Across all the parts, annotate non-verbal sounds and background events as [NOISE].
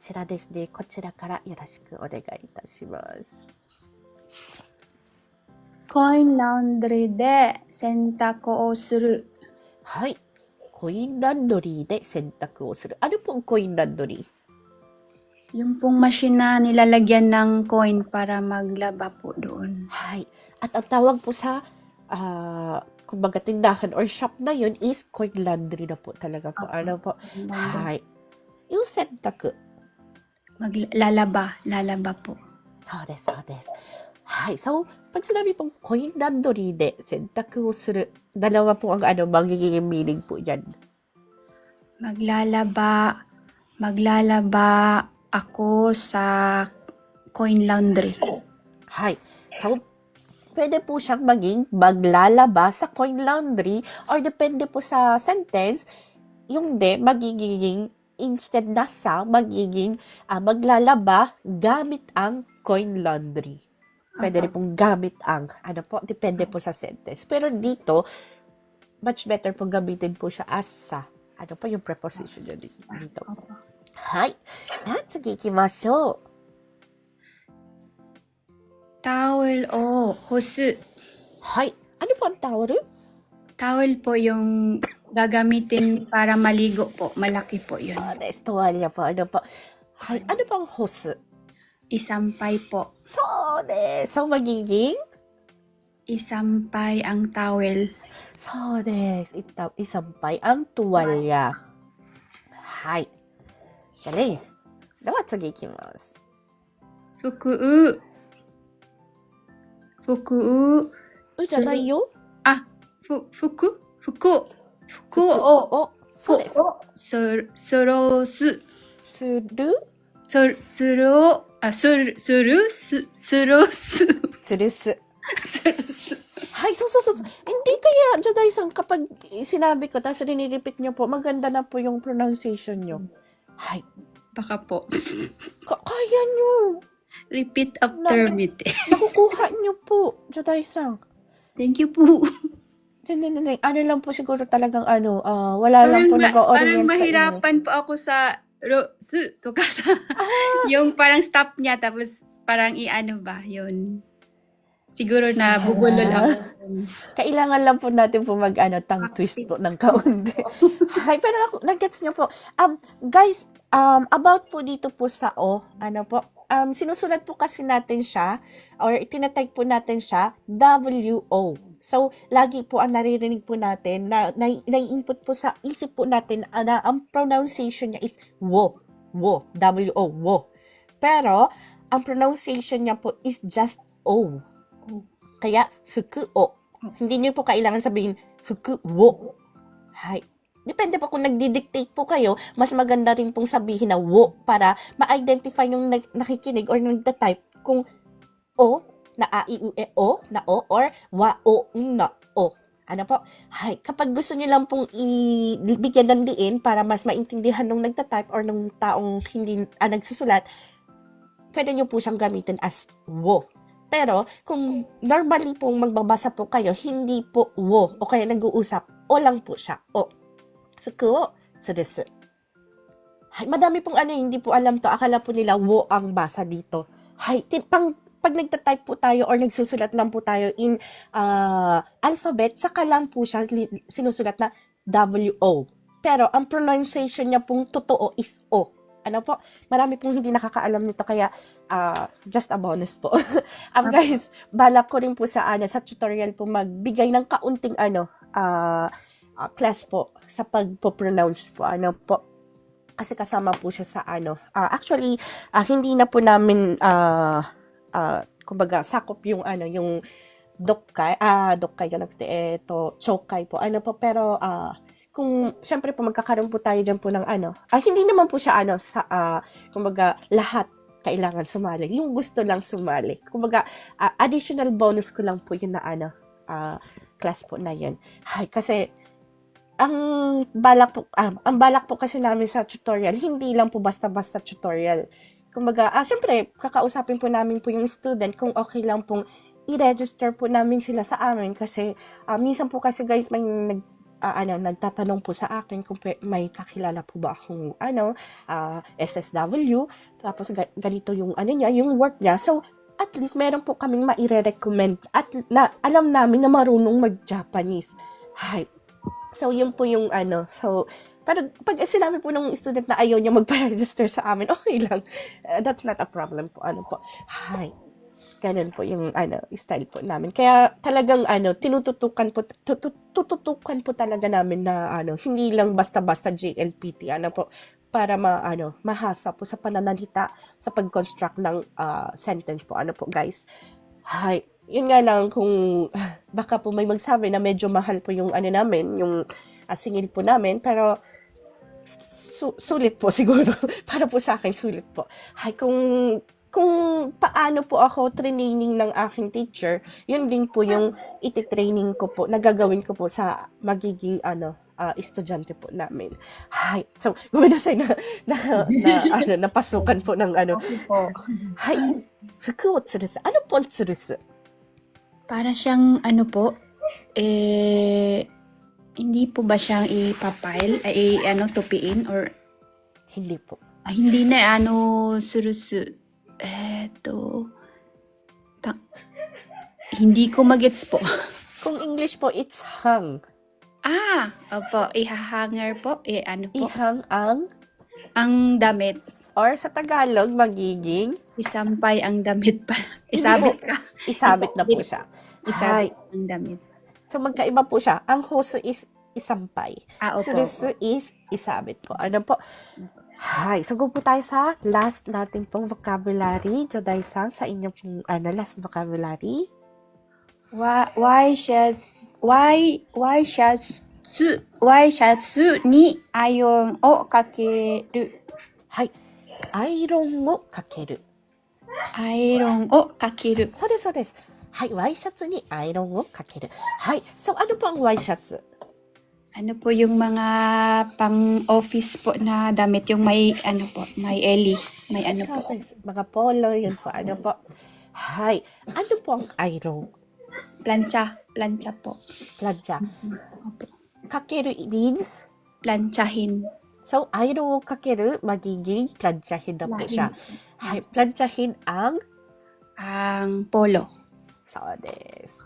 ちらですね。こちらからよろしくお願いいたします。コインラウンドリーで洗濯をする。はい。コインランドリーで洗濯をする。Ano po ang coin laundry? Yung pong machine na nilalagyan ng coin para maglaba po doon. Hay. At ang tawag po sa, ah, kumbaga tindahan or shop na yun is coin laundry na po talaga po. Ano po? Hay. Yung 洗濯。Maglalaba, lalaba po. そうです、そうです。はい。So, pag sinabi pong coin laundry de 洗濯をする、dalawa po ang ano, magiging meaning po yan. Maglalaba, maglalaba ako sa coin laundry. Hay. So, pwede po siyang maging maglalaba sa coin laundry or depende po sa sentence, yung de magiging instead na sa magiging uh, maglalaba gamit ang coin laundry. Pwede uh-huh. rin pong gamit ang, ano po, depende po sa sentence. Pero dito, much better pong gamitin po siya as sa, ano po yung preposition niya dito. Hi, natsu kikimasho. Towel o hosu. Hi, ano po ang towel? Towel po yung gagamitin para maligo po. Malaki po yun. Ah, nice tuwalya po. Ano po? Ay, ano pang hose? Isampay po. So, ne. So, magiging? Isampay ang towel. So, next. Ita- isampay ang tuwalya. Hai. Galing. Dapat sa gikimas. Fukuu. Fukuu. Uy, So- tatay yun? Ah, fu- fuku? Fuku. 服服を、 O, so, des. 服を、そ、そろす。 Suru? そ、すろ、あ、する、する、す、すろす。 Tsurusu. するす。 Hay, so, so, so. so. Hindi kaya, Joday-san, kapag sinabi ko, tapos riniripit niyo po, maganda na po yung pronunciation niyo. Hay. Baka po. Ka- kaya niyo. Repeat after Nak- me. te. Nakukuha niyo po, Joday-san. Thank you po. Hindi, hindi, hindi. Ano lang po siguro talagang ano, ah, wala lang po ma- nag-orient parang sa inyo. mahirapan po ako sa ro, su, to ka sa, [LAUGHS] yung parang stop niya, tapos parang i-ano ba, yun. Siguro na bubulol ako. Kailangan lang po natin po mag ano, tongue twist po ng kaunti. [LAUGHS] Hay, pero ako, nag-gets nyo po. Um, guys, um, about po dito po sa O, ano po, um, sinusulat po kasi natin siya, or tinatype po natin siya, W-O. So, lagi po ang naririnig po natin na, na, na-input po sa isip po natin ah, na ang pronunciation niya is wo, wo, W-O, wo. Pero, ang pronunciation niya po is just O. O. Kaya, fuku-o. Hindi niyo po kailangan sabihin, fuku-wo. Hay. Depende po kung nagdi-dictate po kayo, mas maganda rin pong sabihin na wo para ma-identify nung nakikinig or nung nagta-type kung o na a, i, u, e, o na o or wa, o, n, na o. Ano po? Hay, kapag gusto niyo lang pong ibigyan ng diin para mas maintindihan nung nagta-type or nung taong hindi ah, nagsusulat, pwede niyo po siyang gamitin as wo. Pero, kung normally pong magbabasa po kayo, hindi po wo o kaya nag-uusap, o lang po siya. O. Fuku tsurusu. Hay, madami pong ano, hindi po alam to. Akala po nila wo ang basa dito. Hay, pang, pag nagta-type po tayo or nagsusulat lang po tayo in ah, alphabet, saka lang po siya sinusulat na W-O. Pero, ang pronunciation niya pong totoo is O. Ano po? Marami pong hindi nakakaalam nito kaya ah, just a bonus po. [LAUGHS] um, guys, balak ko rin po sa ano sa tutorial po magbigay ng kaunting ano ah, ah, class po sa pagpo-pronounce po ano po. Kasi kasama po siya sa ano. ah, actually, ah, hindi na po namin ah ah, kumbaga sakop yung ano yung dokkay ah dokkay na ito chokai po ano po pero ah kung syempre po magkakaroon po tayo diyan po ng ano ah hindi naman po siya ano sa ah, kumbaga lahat kailangan sumali. Yung gusto lang sumali. Kumbaga, ah, additional bonus ko lang po yun na ano, ah, class po na yun. Ay, kasi, ang balak po, ah, ang balak po kasi namin sa tutorial, hindi lang po basta-basta tutorial. Kumbaga, ah, syempre, kakausapin po namin po yung student kung okay lang pong i-register po namin sila sa amin kasi ah, minsan po kasi guys may nag ah, ano, nagtatanong po sa akin kung may kakilala po ba akong ano, ah, SSW, tapos ga- ganito yung ano niya, yung work niya. So, at least meron po kaming maire-recommend at na, alam namin na marunong mag-Japanese. Hi. So, yun po yung ano. So, pero pag sinabi po ng student na ayaw niya magpa-register sa amin, [LAUGHS] okay lang. Uh, that's not a problem po. Ano po. Hi. Ganun po yung ano, style po namin. Kaya talagang ano, tinututukan po tutu- tututukan po talaga namin na ano, hindi lang basta-basta JLPT ano po para ma ano, mahasa po sa pananalita sa pag-construct ng ah, sentence po ano po guys. Hi. Yun nga lang kung [LAUGHS] baka po may magsabi na medyo mahal po yung ano namin, yung uh, singil po namin pero su- sulit po [LAUGHS] siguro. Para po sa akin, sulit po. Hay, kung kung paano po ako training ng aking teacher, yun din po yung iti-training ko po, nagagawin ko po sa magiging ano, ah, estudyante po namin. Hay, so, [LAUGHS] gumanasay na, na, na, [LAUGHS] ano, napasukan po ng ano. Okay po. Hay, fuku o tsurusu. Ano po ang tsurusu? Para siyang ano po, eh, hindi po ba siyang ipapile, ay ano, tupiin or Hindi po. ah, hindi na ano, surusu. Eto, ta- hindi ko magets po. [LAUGHS] Kung English po, it's hang. Ah, opo, ihahanger po, eh ano po, Ihang ang, ang damit. or sa Tagalog, magiging Isampay ang damit pa. Isabit ka. isabit na po siya. Isabit ang damit. So magkaiba po siya. Ang hoso is isampay. Ah, opo. Surusu is isabit po. Ano po? Hi. So go po tayo sa last natin pong vocabulary. Joday-san, sa inyong pong ano, last vocabulary. Why, why shirts, why, why shirts, su, why shirts ni iron をかける。はい。アイロンをかける。アイロンをかける。そうです、そうです。 はい。ワイシャツにアイロンをかける。はい。So, ano po angワイシャツ Ano po yung mga pang-office po na damit, yung may, ano po, may eli, may ano po.そうですmga polo, yun po. Ano po? Hi. Ano po ang iron? Plancha, plancha po. Plancha. Opo. かける means Planchahin. So, iron をかける magiging planchahin na po siya. Hay, planchahin ang Ang polo. そうです。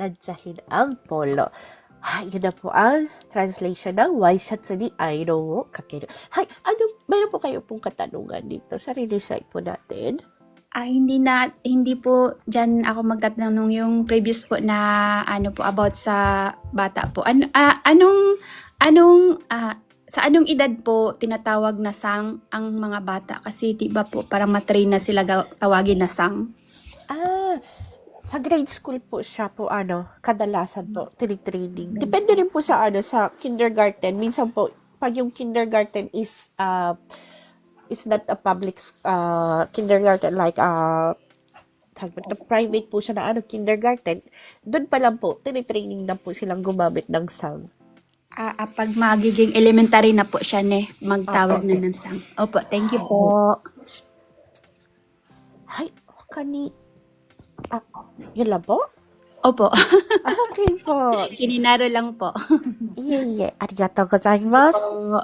planchahin ang polo. Hay, yun na po ang translation ng Y shirts ni iron をかける。Hay, ano, mayroon po kayo pong katanungan dito sa site po natin? Ah, hindi na, hindi po dyan ako magtatanong yung previous po na ano po about sa bata po. Ano, ah, anong, anong, ah, sa anong edad po tinatawag na sang ang mga bata? Kasi diba po, para matrain na sila gaw- tawagin na sang. Ah, sa grade school po siya po ano, kadalasan po tinitraining. Depende rin po sa ano sa kindergarten. Minsan po pag yung kindergarten is uh, is not a public uh, kindergarten like uh, na private po siya na ano kindergarten. Doon pa lang po tinitraining na po silang gumamit ng sound. Ah, ah, pag magiging elementary na po siya ne, magtawag Opo. na ng sang. Opo, thank you po. Hay, waka ni ah, yun lang po? Opo, Ah, okay po. [LAUGHS] kininaro lang po. Iye, iye. Arigatou gozaimasu. Opo.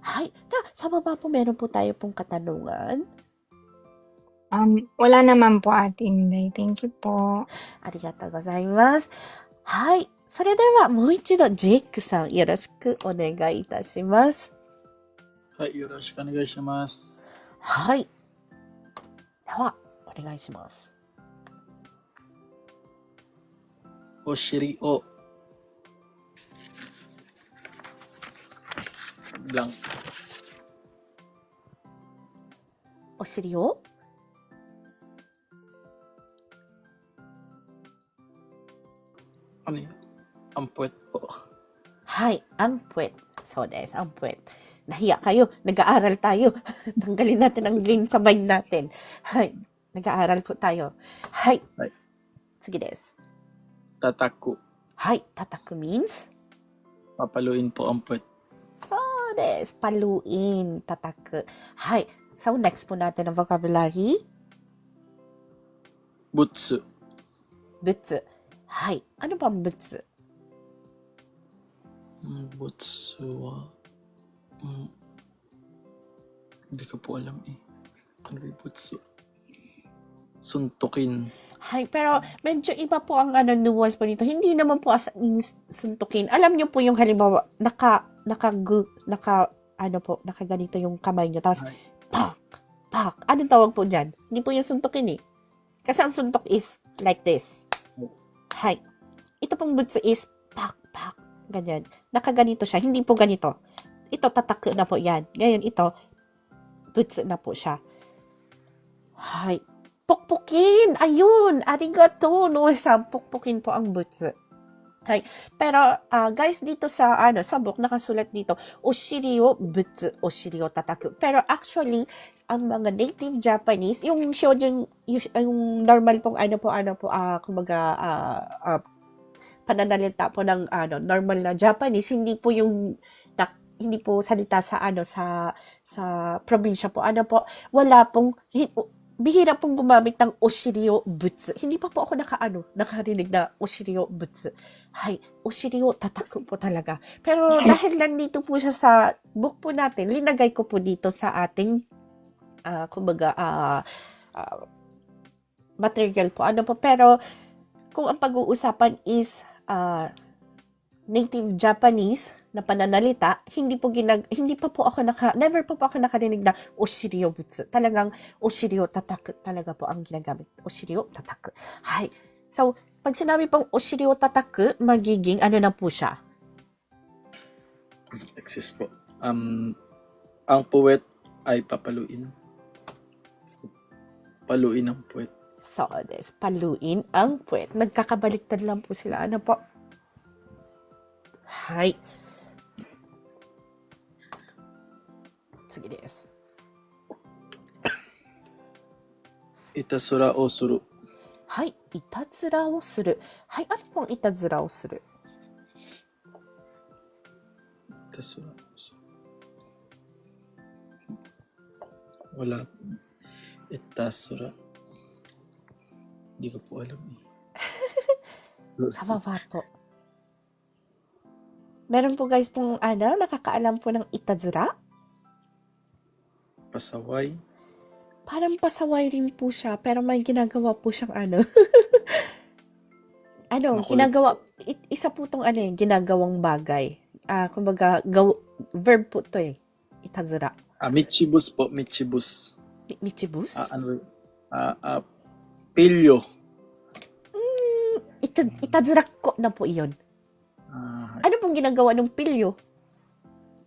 Hay, na, sa baba po meron po tayo pong katanungan. Um, wala naman po ate Inday. Thank you po. ありがとうございます。はい。それではもう一度ジェイクさんよろしくお願いいたします。はい、よろしくお願いします。はい。では、お願いします。 o Shirio. Blank. O Shirio? Ano yan? Ang po. Hi, ang. So, des, ang. Nahiya kayo. Nag-aaral tayo. [LAUGHS] Tanggalin natin ang green sa mind natin. Hi, nag-aaral po tayo. Hi. Hi. Sige, des. Tataku. Hay, tataku means? Papaluin po ang puwet. So des, paluin, tataku. Hay. So next po natin ang vocabulary. Butsu. Butsu. Hay. Ano ba ang butsu? Mm, Butsu wa... Mm, hindi ko po alam eh. Ano ba yung butsu? Suntukin. Hay, pero medyo iba po ang ano nuance po nito. Hindi naman po as in suntukin. Alam niyo po yung halimbawa, naka, naka, gu, naka, ano po, naka ganito yung kamay niyo. Tapos, Ay. pak, pak. Anong tawag po dyan? Hindi po yung suntukin eh. Kasi ang suntok is like this. Hay. Ito pong butsu is pak, pak. Ganyan. Nakaganito siya. Hindi po ganito. Ito, tatak na po yan. Ngayon, ito, butsu na po siya. Hay. Pukpukin! Ayun! Arigato! No, sa pukpukin po ang butsu. Hay. Pero, ah, guys, dito sa, ano, sa book, nakasulat dito, oshiri o butsu, oshiri tataku. Pero actually, ang mga native Japanese, yung shoujin, yung, yung normal pong, ano po, ano po, ah, kumbaga, ah, ah, pananalita po ng, ano, normal na Japanese, hindi po yung, hindi po salita sa, ano, sa, sa probinsya po. Ano po, wala pong, bihira pong gumamit ng Oshirio Butsu. Hindi pa po ako nakaano, nakarinig na Oshirio Butsu. Hay, Oshirio Tataku po talaga. Pero [CLEARS THROAT] dahil nandito po siya sa book po natin, linagay ko po dito sa ating, ah, kumbaga, ah, ah, material po. Ano po, pero kung ang pag-uusapan is ah, native Japanese na pananalita, hindi po ginag hindi pa po ako naka never pa po ako nakarinig na oshirio butsu. Talagang oshirio tataku talaga po ang ginagamit. Oshirio tataku. Hay. So, pag sinabi pong oshirio tataku, magiging ano na po siya? Exist po. Um, ang puwet ay papaluin. Paluin ang puwet. So, des, paluin ang puwet. Nagkakabaliktad lang po sila. Ano po? はい。次です。いたずらをする。はい。いたずらをする。はい。あれもいたずらをする。いたずらをする。ほら。いたずら。Hindi ko po alam eh. Sa baba po. Meron po guys pong ano, nakakaalam po ng itazura. Pasaway. Parang pasaway rin po siya, pero may ginagawa po siyang ano. [LAUGHS] ano, Makulit. ginagawa, isa po tong ano eh, ginagawang bagay. Ah, kumbaga, gaw, verb po to eh. Itazura. Ah, Michibus po. Michibus. Mi- Michibus? Ah, ano? Ah, ah, pilyo. Ita, itazura ko na po iyon. Ah, Pong ginagawa ng pilyo?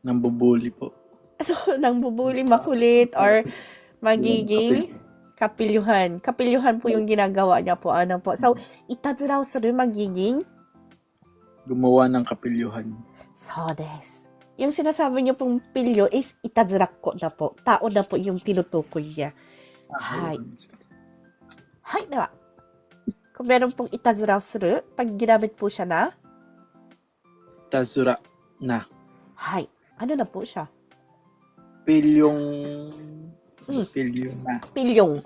nambubuli po. [LAUGHS] So, nang bubuli, makulit, or [LAUGHS] magiging kapilyuhan. Kapilyuhan po yung ginagawa niya po. Ano po. So, itazura o suru magiging Gumawa ng kapilyuhan. so des. Yung sinasabi niyo pong pilyo is itazura ko na po. Tao na po yung tinutukoy niya. Hay. Hay na. Kung meron pong itazura o suru, pag ginamit po siya na, Tazura na. hay. Ano na po siya? Pilyong... Hmm. Pilyo na. pilyong.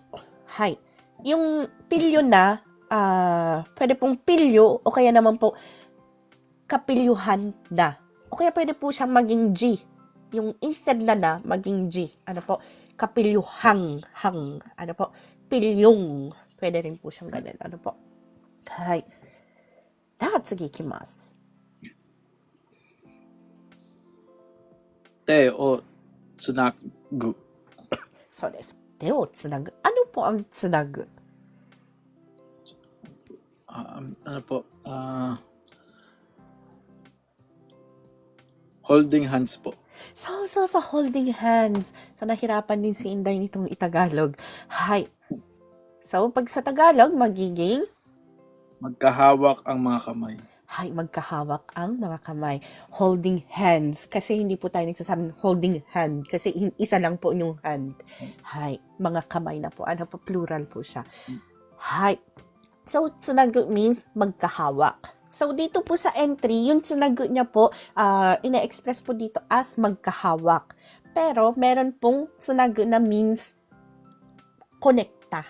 Hay. Yung pilyo na, ah, pwede pong pilyo o kaya naman po kapilyuhan na. O kaya pwede po siyang maging G. Yung instead na na, maging G. Ano po? Kapilyuhang. Hang. Ano po? Pilyong. Pwede rin po siyang ganun. Ano po? Hay. Datsugi ikimasu. Te o tsunagu. So desu. 手をつなぐ。Ano [COUGHS] po ang つなぐ Ah, um, ano po? Ah... holding hands po. So, so, so, holding hands. So, nahirapan din si Inday nitong itagalog. Hi. So, pag sa Tagalog, magiging, Magkahawak ang mga kamay. Hay, magkahawak ang mga kamay. Holding hands. Kasi hindi po tayo nagsasabing holding hand. Kasi isa lang po yung hand. Hay, mga kamay na po. Ano po, plural po siya. Hay. So, tsunagu means magkahawak. So, dito po sa entry, yung tsunagu niya po, ah, ina-express po dito as magkahawak. Pero, meron pong tsunagu na means konekta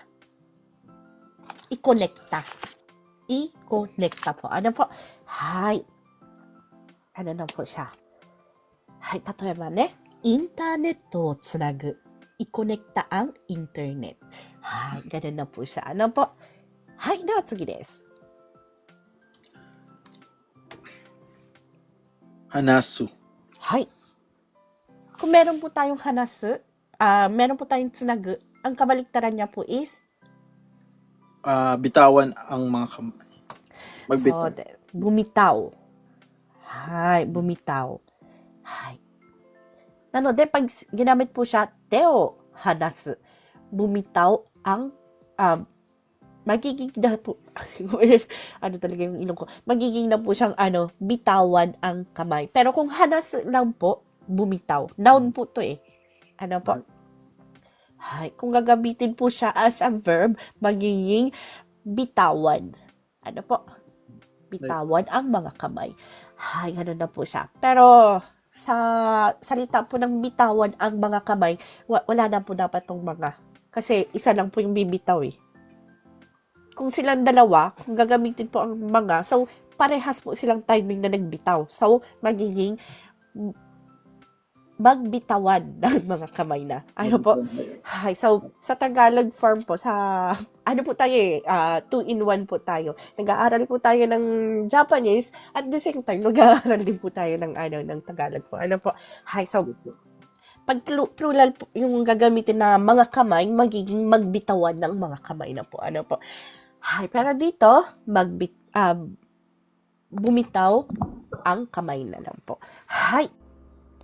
I-connecta. I-connecta po. Ano po? Hay. Ano na po siya? Hay, 例えばね、インターネットをつなぐ。い-connecta ang internet. Hay, ganun na po siya. Ano po? Hay, では次です。 Hanasu. Hay. Kung meron po tayong hanasu, ah meron po tayong tsunagu, ang kabaliktaran niya po is, Ah, bitawan ang mga kamay. Magbitaw. so, de- bumitaw. Hay, bumitaw. Hay. Ano, de, pag s- ginamit po siya, teo hanasu. Bumitaw ang, um, magiging na po, [LAUGHS] ano talaga yung ilong ko, magiging na po siyang, ano, bitawan ang kamay. Pero kung hanasu lang po, bumitaw. Noun po to eh. Ano po? Hay, kung gagamitin po siya as a verb, magiging bitawan. Ano po? Bitawan ang mga kamay. Hay, ano na po siya. Pero, sa salita po ng bitawan ang mga kamay, wa- wala na po dapat tong mga. Kasi isa lang po yung bibitaw eh. Kung silang dalawa, kung gagamitin po ang mga, so parehas po silang timing na nagbitaw. So, magiging magbitawan [LAUGHS] ng mga kamay na. Ano po? Hi, so sa Tagalog form po, sa ano po tayo eh, ah, two-in-one po tayo. Nag-aaral po tayo ng Japanese at the same time, nag-aaral din po tayo ng ano ng Tagalog po. Ano po? Hi, so pag plu- plural po yung gagamitin na mga kamay, magiging magbitawan ng mga kamay na po. Ano po? Hi, pero dito, magbit, ah, bumitaw ang kamay na lang po. Hi,